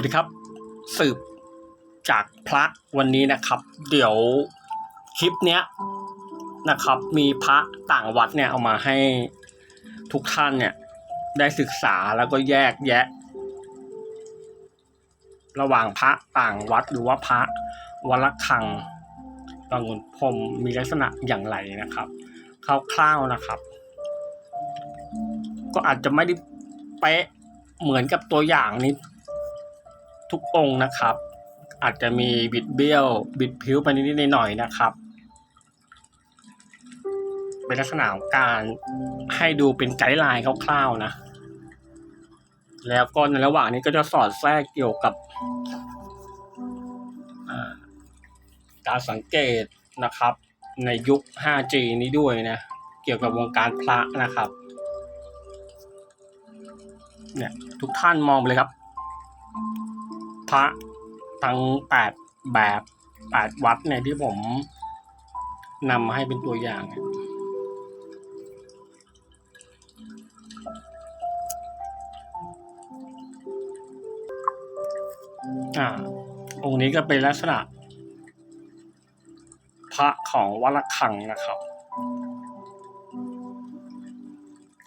วัสดีครับ สืบจากพระวันนี้นะครับ เดี๋ยวคลิปเนี้ยนะครับ มีพระต่างวัดเนี่ยเอามาให้ทุกท่านเนี่ย ได้ศึกษาแล้วก็แยกแยะ ระหว่างพระต่างวัดหรือว่าพระวัลคังบางคนพรมมีลักษณะอย่างไรนะครับคร่าวๆนะครับ ก็อาจจะไม่ได้เป๊ะเหมือนกับตัวอย่างนี้ ทุกองค์นะครับ อาจจะมีบิดเบี้ยว บิดผิวไปนิดๆหน่อยๆนะครับ เป็นลักษณะของการให้ดูเป็นไกด์ไลน์คร่าวๆนะ แล้วก็ในระหว่างนี้ก็จะสอดแทรกเกี่ยวกับการสังเกตนะครับ ในยุค 5G นี้ด้วยนะ เกี่ยวกับวงการพระนะครับ เนี่ยทุกท่านมองไปเลยครับ พระทั้งแปดแบบแปดวัดเนี่ยที่ผมนำมาให้เป็นตัวอย่างเนี่ยอ่าองค์นี้ก็เป็นลักษณะ พระของวัดระฆังนะครับ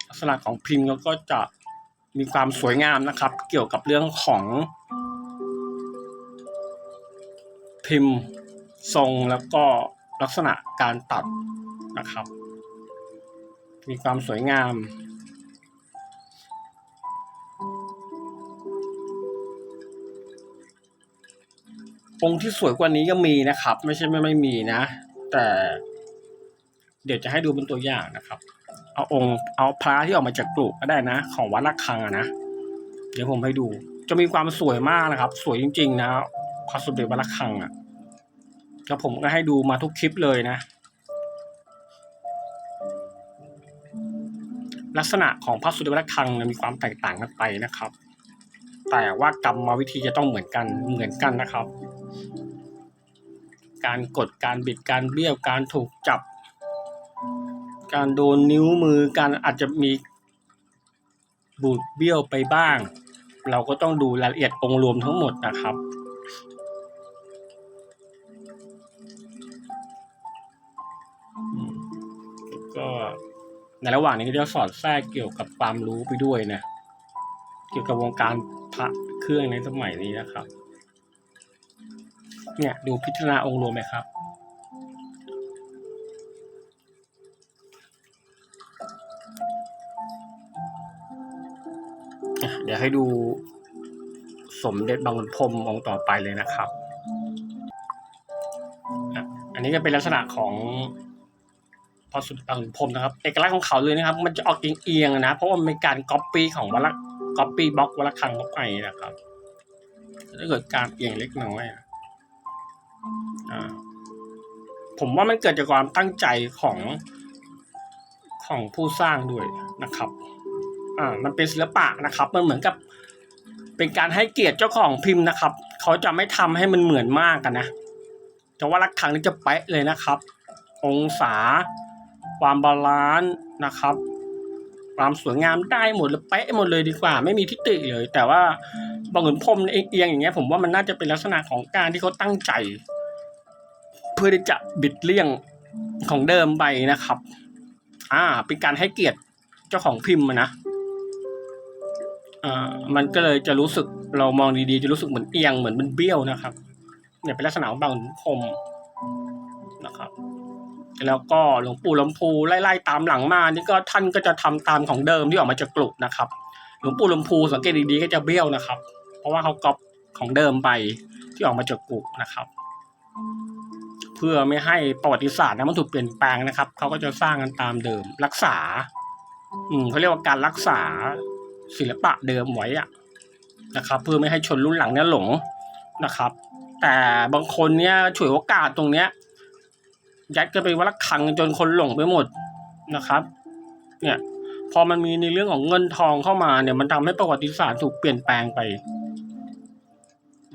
ลักษณะของพิมพ์ก็จะมีความสวยงามนะครับ เกี่ยวกับเรื่องของ พิมพ์ทรงแล้วก็ลักษณะการตัดนะครับ มีความสวยงาม องค์ที่สวยกว่านี้ก็มีนะครับ ไม่ใช่ไม่ไม่มีนะ แต่เดี๋ยวจะให้ดูเป็นตัวอย่างนะครับ เอาองค์เอาพระที่ออกมาจากกลุ่ก็ได้นะ ของวัดระฆังอะนะ เดี๋ยวผมให้ดู จะมีความสวยมากนะครับ สวยจริง ๆ นะพระสมเด็จวัดระฆังอะ แล้วผมก็ให้ดูมาทุกคลิปเลยนะ ลักษณะของพระสุดเดชวัดระฆังมีความแตกต่างกันไปนะครับ แต่ว่ากรรมวิธีจะต้องเหมือนกันเหมือนกันนะครับ การกดการบิดการเบี้ยวการถูกจับ การโดนนิ้วมือการอาจจะมีบูดเบี้ยวไปบ้าง เราก็ต้องดูรายละเอียดองค์รวมทั้งหมดนะครับ ในระหว่างนี้ก็จะสอดแทรกเกี่ยวกับความรู้ไปด้วยนะเกี่ยวกับวงการพระเครื่องในสมัยนี้นะครับ เนี่ยดูพิจารณาองค์รวมไหมครับเดี๋ยวให้ดูสมเด็จบางขุนพรมองค์ต่อไปเลยนะครับ อันนี้ก็เป็นลักษณะของ พระสุดบางขุนพรมนะครับ เอกลักษณ์ของเขาเลยนะครับ มันจะออกเอียงๆนะ เพราะว่ามันเป็นการก๊อปปี้ของวัลก๊อปปี้บล็อกวัลคังเข้าไปนะครับถ้าเกิดการเอียงเล็กน้อยอะอ่าผมว่ามันเกิดจากความตั้งใจของของผู้สร้างด้วยนะครับ อ่า มันเป็นศิลปะนะครับ มันเหมือนกับ เป็นการให้เกียรติเจ้าของพิมพ์นะครับ เขาจะไม่ทำให้มันเหมือนมากกันนะแต่ว่ารักครั้งนี้จะเป๊ะเลยนะครับ องศา ความบาลานซ์นะครับ ความสวยงามได้หมดเลยเป๊ะหมดเลยดีกว่า ไม่มีทิฏฐิเลย แต่ว่าบางขุนพรมเอียงอย่างเงี้ยผมว่ามันน่าจะเป็นลักษณะของการที่เขาตั้งใจ เพื่อที่จะบิดเลี่ยงของเดิมไปนะครับ อ่า เป็นการให้เกียรติเจ้าของพิมพ์นะอ่ามันก็เลยจะรู้สึกเรามองดีๆ จะรู้สึกเหมือนเอียงเหมือนมันเบี้ยวนะครับ เนี่ยเป็นลักษณะของบางขุนพรหมนะครับ แล้วก็หลวงปู่ลำพูไล่ๆตามหลังมานี่ก็ท่านก็จะทำตามของเดิมที่ออกมาจากกลุนะครับ หลวงปู่ลำพูสังเกตดีๆก็จะเบี้ยวนะครับ เพราะว่าเขาก๊อปของเดิมไปที่ออกมาจากกลุนะครับ เพื่อไม่ให้ประวัติศาสตร์นะมันถูกเปลี่ยนแปลงนะครับเขาก็จะสร้างกันตามเดิมรักษา อืมเขาเรียกว่าการรักษาศิลปะเดิมไว้อะนะครับ เพื่อไม่ให้ชนรุ่นหลังเนี่ยหลงนะครับ แต่บางคนเนี่ยฉวยโอกาสตรงเนี้ย ยัดกันไปวัดลคังจนคนหลงไปหมดนะครับ เนี่ย พอมันมีในเรื่องของเงินทองเข้ามาเนี่ย มันทำให้ประวัติศาสตร์ถูกเปลี่ยนแปลงไป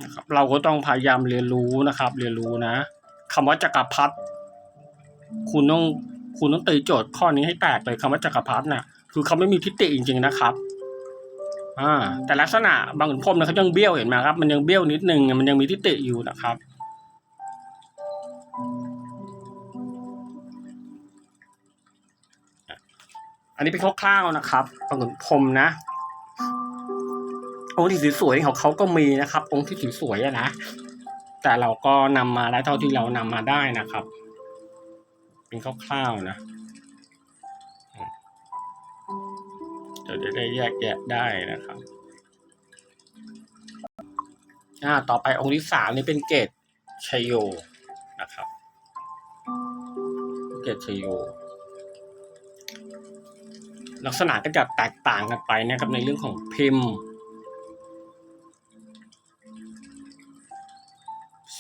นะครับ เราก็ต้องพยายามเรียนรู้นะครับ เรียนรู้นะคำว่าจักรพรรดิคุณต้องคุณต้องตีโจทย์ข้อนี้ให้แตกเลยคำว่าจักรพรรดิน่ะ คือเขาไม่มีทิฏฐิจริง ๆ นะครับอ่าแต่ลักษณะบางขุนพรมเนี่ยเขายังเบี้ยวเห็นไหมครับ มันยังเบี้ยวนิดนึงมันยังมีทิฏฐิอยู่นะครับ อันนี้เป็นคร่าวๆนะครับบางขุนพรมนะองค์ที่สวยๆของเขาก็มีนะครับ องค์ที่สวยๆนะ แต่เราก็นำมาได้เท่าที่เรานำมาได้นะครับ เป็นคร่าวๆนะเดี๋ยวจะได้แยกแยะได้นะครับอ่าต่อไปองค์ที่สามนี่เป็นเกตชยโยนะครับ เกตชยโย ลักษณะก็จะแตกต่างกันไปนะครับในเรื่องของพิมพ์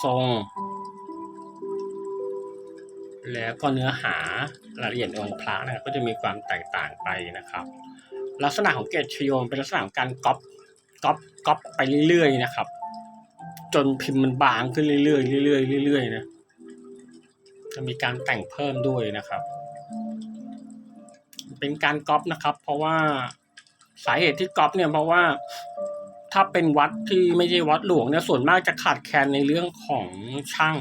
ทรง แล้วก็เนื้อหารายละเอียดองค์พระนะครับก็จะมีความแตกต่างไปนะครับ ลักษณะของเกตชโยมเป็นลักษณะของการก๊อปก๊อปก๊อปไปเรื่อยๆนะครับ จนพิมพ์มันบางขึ้นเรื่อยๆเรื่อยๆเรื่อยๆนะจะมีการแต่งเพิ่มด้วยนะครับ เป็นการก๊อปนะครับ เพราะว่าสาเหตุที่ก๊อปเนี่ยเพราะว่าถ้าเป็นวัดที่ไม่ใช่วัดหลวงเนี่ยส่วนมากจะขาดแคลนในเรื่องของช่าง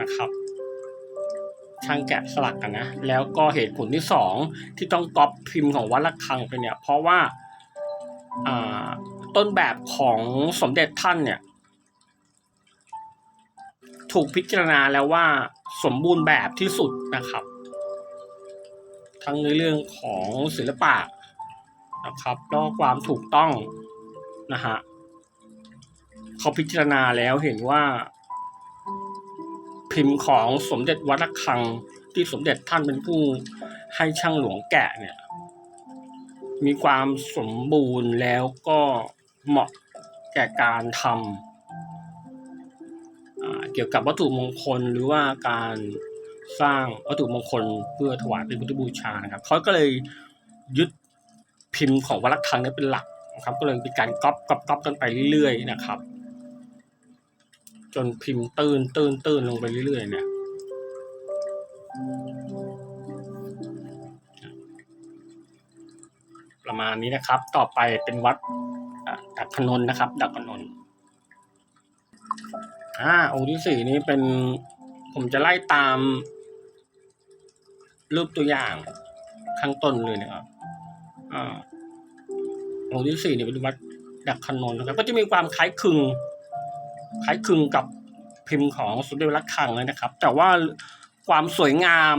นะครับ ช่างแกะสลักกันนะ แล้วก็เหตุผลที่สองที่ต้องก๊อปพิมพ์ของวัดละคังไปเนี่ย เพราะว่าต้นแบบของสมเด็จท่านเนี่ย ถูกพิจารณาแล้วว่าสมบูรณ์แบบที่สุดนะครับ ทั้งในเรื่องของศิลปะนะครับแล้วความถูกต้องนะฮะเขาพิจารณาแล้วเห็นว่า พิมพ์ของสมเด็จวัดระฆังที่สมเด็จท่านเป็นผู้ให้ช่างหลวงแกะเนี่ย มีความสมบูรณ์แล้วก็เหมาะแก่การทำเกี่ยวกับวัตถุมงคลหรือว่าการ สร้างวัตถุมงคลเพื่อถวายเป็นพุทธบูชานะครับเขาก็เลยยึดพิมพ์ของวัดระฆังนี้เป็นหลักนะครับก็เลยเป็นการก๊อปก๊อปก๊อปกันไปเรื่อยๆนะครับ จนพิมพ์ตื้นตื้นตื้นลงไปเรื่อยๆเนี่ยประมาณนี้นะครับ ต่อไปเป็นวัดดักพนนนะครับ ดักพนนอ่าองค์ที่สี่นี้เป็นผมจะไล่ตาม รูปตัวอย่างข้างต้นเลยนะครับองค์ที่สี่เนี่ยเป็นวัดดักพนนนะครับ ก็จะมีความคล้ายคลึง คล้ายคลึงกับพิมพ์ของสมเด็จวัดระฆังเลยนะครับ แต่ว่าความสวยงาม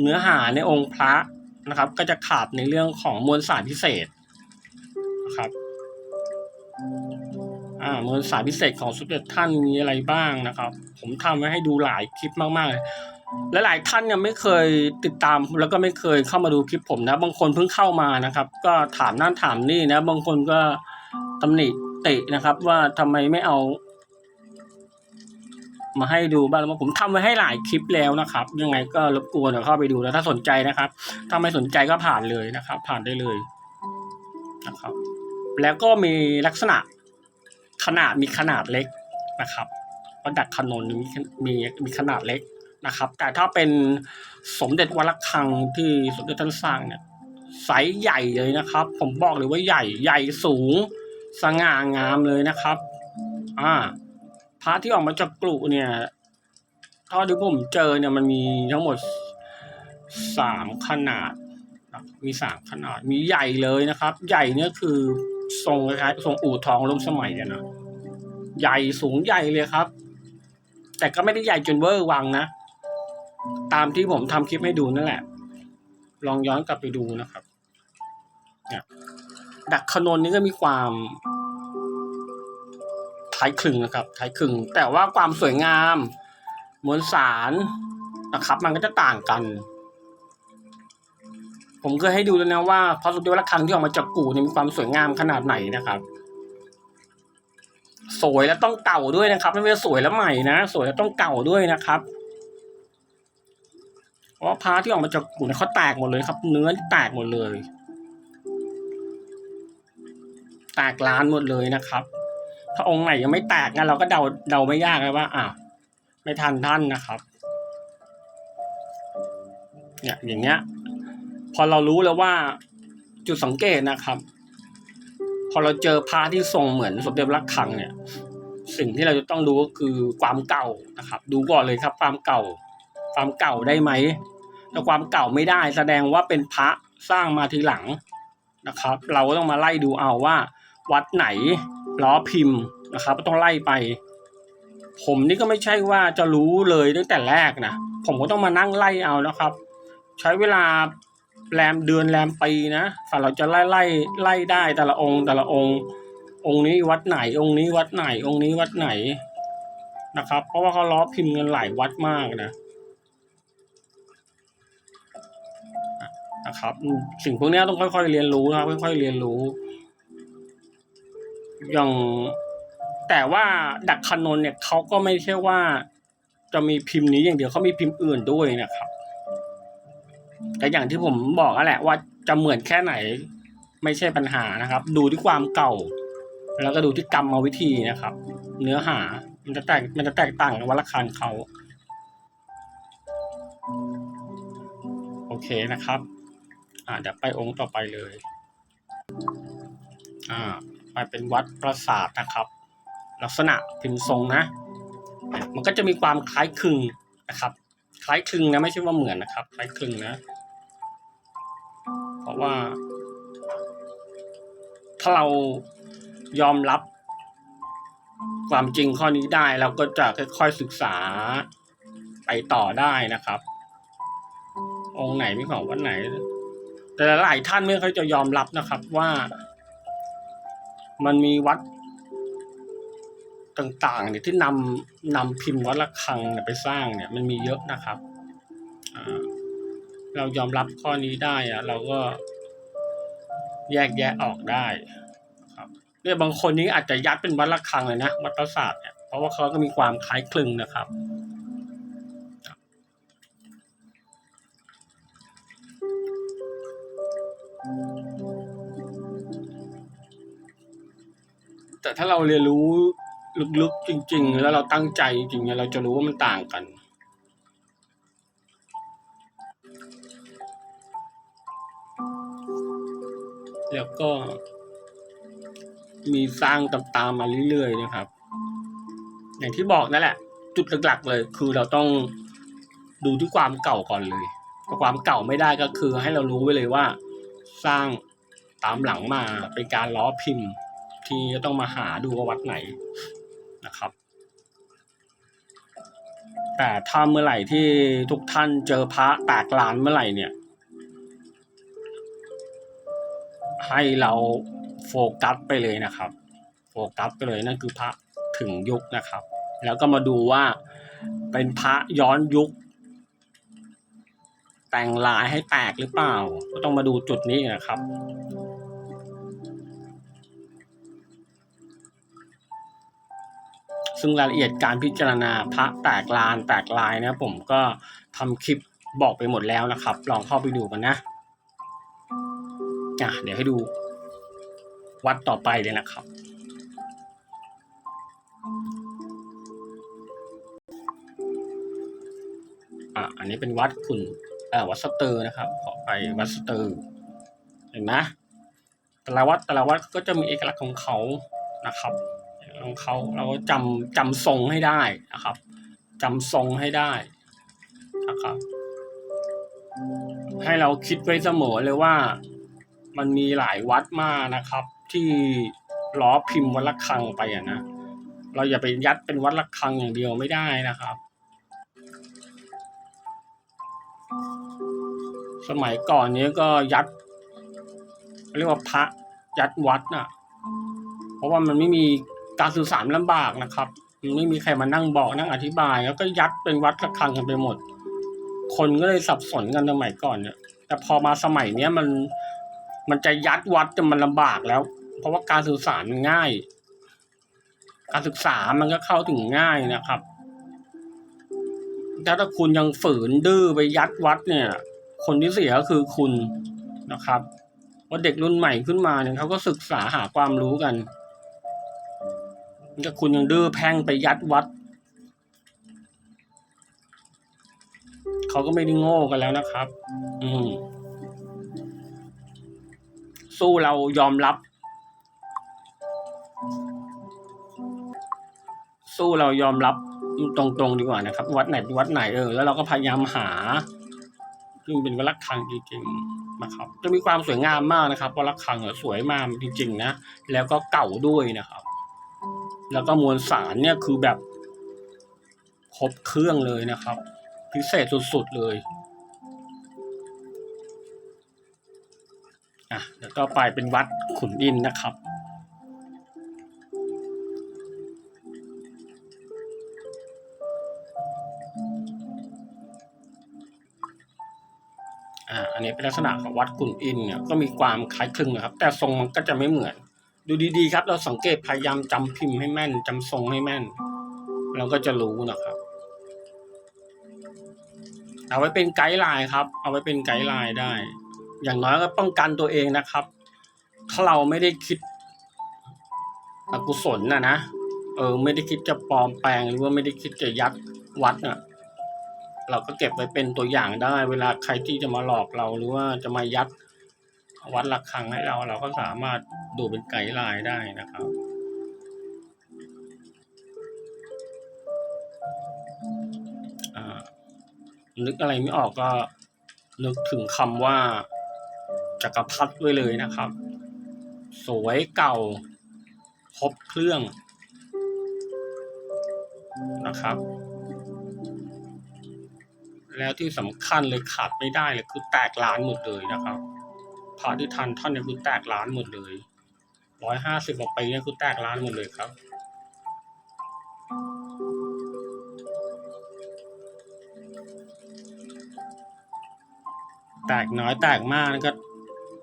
เนื้อหาในองค์พระนะครับ ก็จะขาดในเรื่องของมวลสารพิเศษนะครับอ่ามวลสารพิเศษของสมเด็จท่านมีอะไรบ้างนะครับ ผมทำไว้ให้ดูหลายคลิปมากๆเลย ละหลายท่านยังไม่เคยติดตามแล้วก็ไม่เคยเข้ามาดูคลิปผมนะ บางคนเพิ่งเข้ามานะครับ ก็ถามนั่นถามนี่นะ บางคนก็ตำหนิตินะครับ ว่าทำไมไม่เอา มาให้ดูบ้างแล้วผมทำไว้ให้หลายคลิปแล้วนะครับ ยังไงก็รบกวนเข้าไปดูนะถ้าสนใจนะครับ ถ้าไม่สนใจก็ผ่านเลยนะครับ ผ่านได้เลยนะครับ แล้วก็มีลักษณะขนาดมีขนาดเล็กนะครับวัดดักขนนมีมีมีขนาดเล็ก นะครับ แต่ถ้าเป็นสมเด็จวัดระฆังที่สมเด็จท่านสร้างเนี่ยไซส์ใหญ่เลยนะครับ ผมบอกเลยว่าใหญ่ใหญ่สูงสง่างามเลยนะครับ อ่าพระที่ออกมาจากกลุ่เนี่ยเท่าที่ผมเจอเนี่ยมันมีทั้งหมดสามขนาดนะมีสามขนาด มีใหญ่เลยนะครับ ใหญ่เนี่ยคือทรงคล้ายทรงอู่ทองร่มสมัยอะนะ ใหญ่สูงใหญ่เลยครับ แต่ก็ไม่ได้ใหญ่จนเวอร์วังนะ ตามที่ผมทำคลิปให้ดูนั่นแหละ ลองย้อนกลับไปดูนะครับดักขนนนี่ก็มีความคล้ายคลึงนะครับคล้ายคลึง แต่ว่าความสวยงามมวลสารนะครับ มันก็จะต่างกัน ผมเคยให้ดูแล้วนะว่าพระสมเด็จวัดระฆังที่ออกมาจากกู่เนี่มีความสวยงามขนาดไหนนะครับ สวยแล้วต้องเก่าด้วยนะครับไม่ใช่สวยแล้วใหม่นะ สวยแล้วต้องเก่าด้วยนะครับ เพราะว่าที่ออกมาจากกู่เนี่ยเขาแตกหมดเลยครับ เนื้อแตกหมดเลย แตกล้านหมดเลยนะครับ ถ้าองค์ไหนยังไม่แตกงั้นเราก็เดาเดาไม่ยากเลยว่าอะไม่ทันท่านนะครับ เนี่ยอย่างเงี้ย พอเรารู้แล้วว่าจุดสังเกตนะครับ พอเราเจอพระที่ทรงเหมือนสมเด็จระระฆังเนี่ย สิ่งที่เราจะต้องดูก็คือความเก่านะครับ ดูก่อนเลยครับความเก่า ความเก่าได้ไหมถ้าความเก่าไม่ได้แสดงว่าเป็นพระสร้างมาทีหลังนะครับ เราก็ต้องมาไล่ดูเอาว่า วัดไหนล้อพิมพ์นะครับก็ต้องไล่ไป ผมนี่ก็ไม่ใช่ว่าจะรู้เลยตั้งแต่แรกนะผมก็ต้องมานั่งไล่เอานะครับ ใช้เวลาแรมเดือนแรมปีนะฝ่าเราจะไล่ไล่ไล่ได้แต่ละองค์ แต่ละองค์ องค์นี้วัดไหน องค์นี้วัดไหน องค์นี้วัดไหนนะครับ เพราะว่าเขาล้อพิมพ์กันหลายวัดมากนะ นะครับ สิ่งพวกนี้ต้องค่อยๆเรียนรู้นะครับ ค่อยๆเรียนรู้ อย่างแต่ว่าดักคานนเนี่ยเขาก็ไม่ใช่ว่าจะมีพิมพ์นี้อย่างเดียวเขามีพิมพ์อื่นด้วยนะครับแต่อย่างที่ผมบอกนั่นแหละว่าจะเหมือนแค่ไหนไม่ใช่ปัญหานะครับ ดูที่ความเก่า แล้วก็ดูที่กรรมวิธีนะครับ เนื้อหามันจะแตกมันจะแตกต่างกับวัลคันเขา โอเคนะครับ อ่าเดี๋ยวไปองค์ต่อไปเลย อ่าไปเป็นวัดปราสาทนะครับ ลักษณะพิมพ์ทรงนะ มันก็จะมีความคล้ายคลึงนะครับ คล้ายคลึงนะไม่ใช่ว่าเหมือนนะครับ คล้ายคลึงนะ เพราะว่า ถ้าเรายอมรับความจริงข้อนี้ได้เราก็จะค่อยๆศึกษาไปต่อได้นะครับ องค์ไหนไม่ของวัดไหน แต่หลายท่านไม่ค่อยจะยอมรับนะครับว่า มันมีวัดต่างๆเนี่ยที่นำนำพิมพ์วัดระฆังเนี่ยไปสร้างเนี่ยมันมีเยอะนะครับเรายอมรับข้อนี้ได้อะเราก็แยกแยะออกได้ครับเนี่ยบางคนนี้อาจจะยัดเป็นวัดระฆังเลยนะวัดประสาทเนี่ยเพราะว่าเขาก็มีความคล้ายคลึงนะครับ ถ้าเราเรียนรู้ลึกๆจริง ๆ แล้วเราตั้งใจจริงๆเนี่ยเราจะรู้ว่ามันต่างกัน แล้วก็ มีสร้างตามๆมาเรื่อยๆนะครับ อย่างที่บอกนั่นแหละ จุดหลักๆเลย คือเราต้องดูที่ความเก่าก่อนเลยถ้าความเก่าไม่ได้ก็คือให้เรารู้ไว้เลยว่า สร้างตามหลังมาเป็นการล้อพิมพ์ ที่จะต้องมาหาดูว่าวัดไหนนะครับ แต่ถ้าเมื่อไหร่ที่ทุกท่านเจอพระแตกลานเมื่อไหร่เนี่ย ให้เราโฟกัสไปเลยนะครับ โฟกัสไปเลยนั่นคือพระถึงยุคนะครับ แล้วก็มาดูว่าเป็นพระย้อนยุค แต่งลายให้แตกหรือเปล่า ก็ต้องมาดูจุดนี้นะครับ ซึ่งรายละเอียดการพิจารณาพระแตกลานแตกลายนะผมก็ทำคลิปบอกไปหมดแล้วนะครับ ลองเข้าไปดูกันนะอะเดี๋ยวให้ดูวัดต่อไปเลยนะครับ อะอันนี้เป็นวัดขุนเอ่อวัดสเตอร์นะครับ ขอไปวัดสเตอร์เห็นไหมแต่ละวัดแต่ละวัดก็จะมีเอกลักษณ์ของเขานะครับ ของเขาเราก็จำจำทรงให้ได้นะครับจำทรงให้ได้นะครับ ให้เราคิดไว้เสมอเลยว่ามันมีหลายวัดมากนะครับ ที่ล้อพิมพ์วัดระฆังไปอะนะเราอย่าไปยัดเป็นวัดระฆังอย่างเดียวไม่ได้นะครับ สมัยก่อนนี้ก็ยัด เรียกว่าพระยัดวัดน่ะ เพราะว่ามันไม่มี การสื่อสารลำบากนะครับมันไม่มีใครมานั่งบอกนั่งอธิบาย แล้วก็ยัดเป็นวัดระฆังกันไปหมด คนก็เลยสับสนกันสมัยก่อนเนี่ยแต่พอมาสมัยเนี้ยมันมันจะยัดวัดจะมันลำบากแล้ว เพราะว่าการสื่อสารมันง่าย การศึกษามันก็เข้าถึงง่ายนะครับแต่ถ้าคุณยังฝืนดื้อไปยัดวัดเนี่ย คนที่เสียก็คือคุณนะครับว่าเด็กรุ่นใหม่ขึ้นมาเนี่ยเขาก็ศึกษาหาความรู้กัน ถ้าคุณยังดื้อแพ่งไปยัดวัด เขาก็ไม่ได้โง่กันแล้วนะครับ อืม สู้เรายอมรับ สู้เรายอมรับตรงๆดีกว่านะครับ วัดไหนเป็นวัดไหนเออแล้วเราก็พยายามหาซึ่งเป็นวัดระฆังจริงๆนะครับ จะมีความสวยงามมากนะครับวัดระฆังสวยมากจริง ๆ นะแล้วก็เก่าด้วยนะครับ แล้วก็มวลสารเนี่ยคือแบบครบเครื่องเลยนะครับ พิเศษสุดๆเลยอะแล้วก็ไปเป็นวัดขุนอินนะครับ อ่าอันนี้เป็นลักษณะของวัดขุนอินเนี่ยก็มีความคล้ายคลึงนะครับ แต่ทรงมันก็จะไม่เหมือน ดูดีๆครับ เราสังเกตพยายามจำพิมพ์ให้แม่นจำทรงให้แม่น เราก็จะรู้นะครับ เอาไว้เป็นไกด์ไลน์ครับ เอาไว้เป็นไกด์ไลน์ได้ อย่างน้อยก็ป้องกันตัวเองนะครับ ถ้าเราไม่ได้คิดอกุศลนะนะเออ ไม่ได้คิดจะปลอมแปลงหรือว่าไม่ได้คิดจะยัดวัดน่ะเราก็เก็บไว้เป็นตัวอย่างได้ เวลาใครที่จะมาหลอกเราหรือว่าจะมายัดวัดระฆังให้เรา เราก็สามารถ ดูเป็นไกด์ไลน์ได้นะครับอ่านึกอะไรไม่ออกก็นึกถึงคำว่าจักรพรรดิไว้เลยนะครับ สวยเก่า ครบเครื่องนะครับ แล้วที่สำคัญเลยขาดไม่ได้เลยคือแตกล้านหมดเลยนะครับพระที่ทันท่านเนี่ยคือแตกล้านหมดเลย ร้อยห้าสิบกว่าปีเนี่ยคือแตกล้านหมดเลยครับ แตกน้อยแตกมากนั่นก็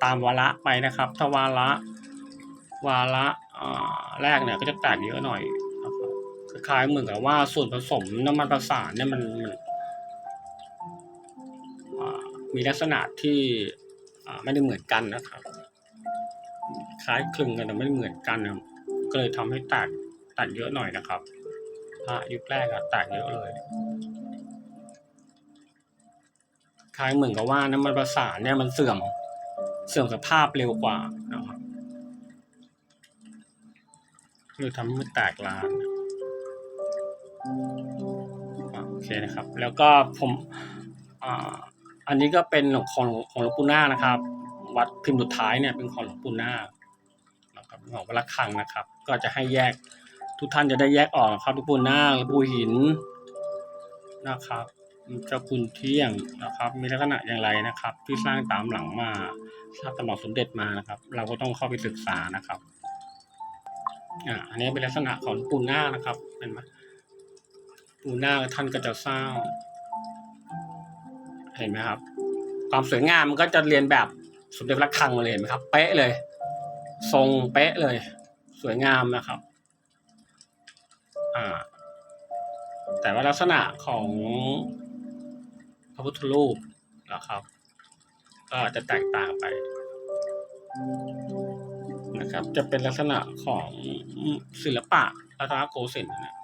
ตามวาระไปนะครับ ถ้าวาระวาระแรกเนี่ยก็จะแตกเยอะหน่อยคล้ายๆเหมือนกับว่าส่วนผสมน้ำมันประสานเนี่ยมันมันมีลักษณะที่ไม่ได้เหมือนกันนะครับ คล้ายคลึงกันแต่ไม่เหมือนกันนะครับก็เลยทำให้แตกแตกเยอะหน่อยนะครับพระยุคแรกอะแตกเยอะเลย คล้ายเหมือนกับว่าน้ำมันประสานเนี่ยมันเสื่อมเสื่อมสภาพเร็วกว่านะครับเลยทำให้มันแตกลานโอเคนะครับ แล้วก็ผมอ่าอันนี้ก็เป็นของของหลวงปู่นานะครับ วัดพิมพ์สุดท้ายเนี่ยเป็นของหลวงปู่นาคนะครับ ของระฆังนะครับ ก็จะให้แยกทุกท่านจะได้แยกออกนะครับหลวงปู่นาคหลวงปูหินนะครับเจ้าคุณเที่ยงนะครับ มีลักษณะอย่างไรนะครับ ที่สร้างตามหลังมาสร้างตามหลังสมเด็จมานะครับ เราก็ต้องเข้าไปศึกษานะครับอ่าอันนี้เป็นลักษณะของปูนานะครับเห็นไหมปูนาท่านก็จะสร้างเห็นไหมครับ ความสวยงามมันก็จะเรียนแบบสมเด็จพระระฆังมาเลยเห็นไหมครับ เป๊ะเลย ทรงเป๊ะเลย สวยงามนะครับ อ่า แต่ว่าลักษณะของพระพุทธรูปนะครับ ก็จะแตกต่างไปนะครับ จะเป็นลักษณะของศิลปะรัตนโกสินทร์นะ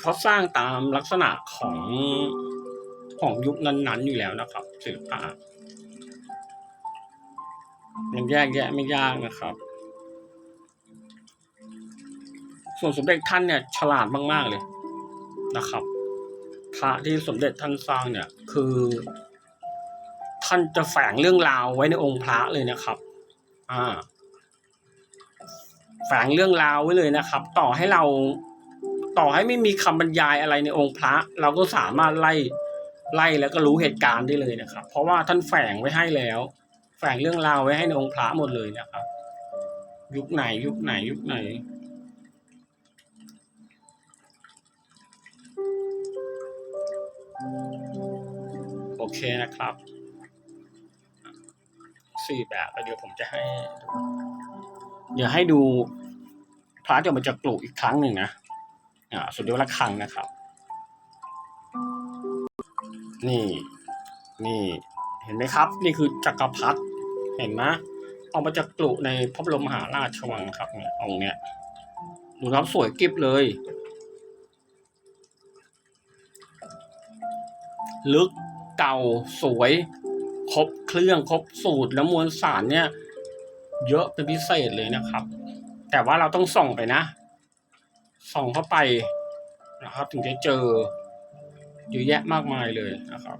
เขาสร้างตามลักษณะของ ของยุคนั้นๆอยู่แล้วนะครับศิลปะมันแยกแยะไม่ยากนะครับ ส่วนสมเด็จท่านเนี่ยฉลาดมากๆเลยนะครับ พระที่สมเด็จท่านสร้างเนี่ยคือ ท่านจะแฝงเรื่องราวไว้ในองค์พระเลยนะครับ อ่า แฝงเรื่องราวไว้เลยนะครับ ต่อให้เราต่อให้ไม่มีคำบรรยายอะไรในองค์พระ เราก็สามารถไล่ ไล่แล้วก็รู้เหตุการณ์ได้เลยนะครับ เพราะว่าท่านแฝงไว้ให้แล้ว แฝงเรื่องราวไว้ให้ในองค์พระหมดเลยนะครับ ยุคไหนยุคไหนยุคไหนโอเคนะครับสี่แบบแล้วเดี๋ยวผมจะให้เดี๋ยวให้ดูพระเดี๋ยวมันจะกลุอีกครั้งหนึ่งนะอ่าสุดยอดระฆังนะครับ นี่ นี่ เห็นไหมครับ นี่คือจักรพรรดิเห็นไหมเอามาจากกลุในพระบรมมหาราชวังครับเนี่ยองค์เนี้ยดูครับสวยกริบเลย ลึกเก่าสวย ครบเครื่องครบสูตรแล้วมวลสารเนี่ย เยอะเป็นพิเศษเลยนะครับ แต่ว่าเราต้องส่องไปนะ ส่องเข้าไปนะครับ ถึงจะเจอ เยอะแยะมากมายเลยนะครับ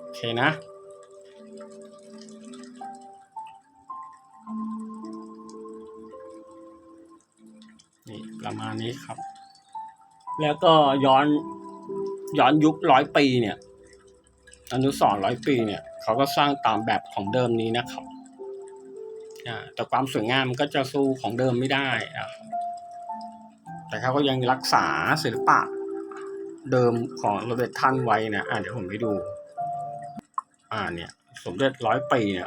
โอเคนะ นี้ครับ แล้วก็ย้อนย้อนยุคร้อยปีเนี่ยอนุสรร้อยปีเนี่ยเขาก็สร้างตามแบบของเดิมนี้นะครับแต่ความสวยงามมันก็จะสู้ของเดิมไม่ได้อะแต่เขาก็ยังรักษาศิลปะเดิมของโรเบิร์ตท่านไว้นะอ่าเดี๋ยวผมไปดู อ่าเนี่ย สมเด็จร้อยปีเนี่ย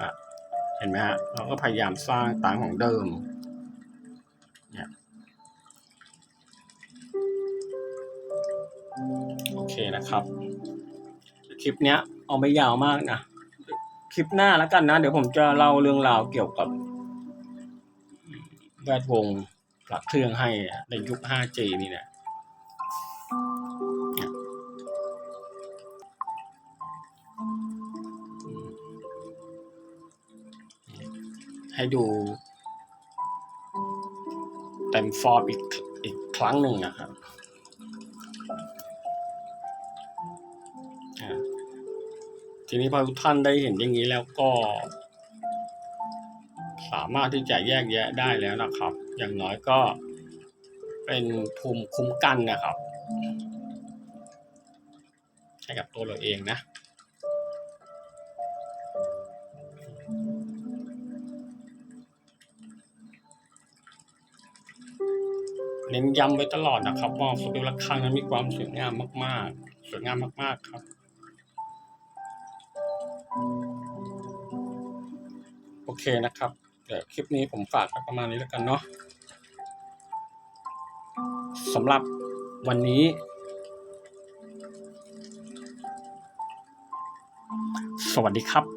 เห็นไหมฮะเราก็พยายามสร้างตามของเดิม นะครับ คลิปเนี้ยเอาไม่ยาวมากนะคลิปหน้าแล้วกันนะ เดี๋ยวผมจะเล่าเรื่องราวเกี่ยวกับ แวดวงหลักเครื่องให้ในยุค 5G นี่นะเนี่ยให้ดูเต็มฟอร์มอีกอีกครั้งหนึ่งนะครับ นี้พอทุกท่านได้เห็นอย่างนี้แล้วก็ สามารถที่จะแยกแยะได้แล้วนะครับ อย่างน้อยก็เป็นภูมิคุ้มกันนะครับให้กับตัวเราเองนะเน้นย้ำไว้ตลอดนะครับว่าสตูละครั้งนั้นมีความสวยงามมาก ๆ สวยงามมาก ๆ ครับ โอเคนะครับ เดี๋ยวคลิปนี้ผมฝากประมาณนี้แล้วกันเนาะสำหรับวันนี้ สวัสดีครับ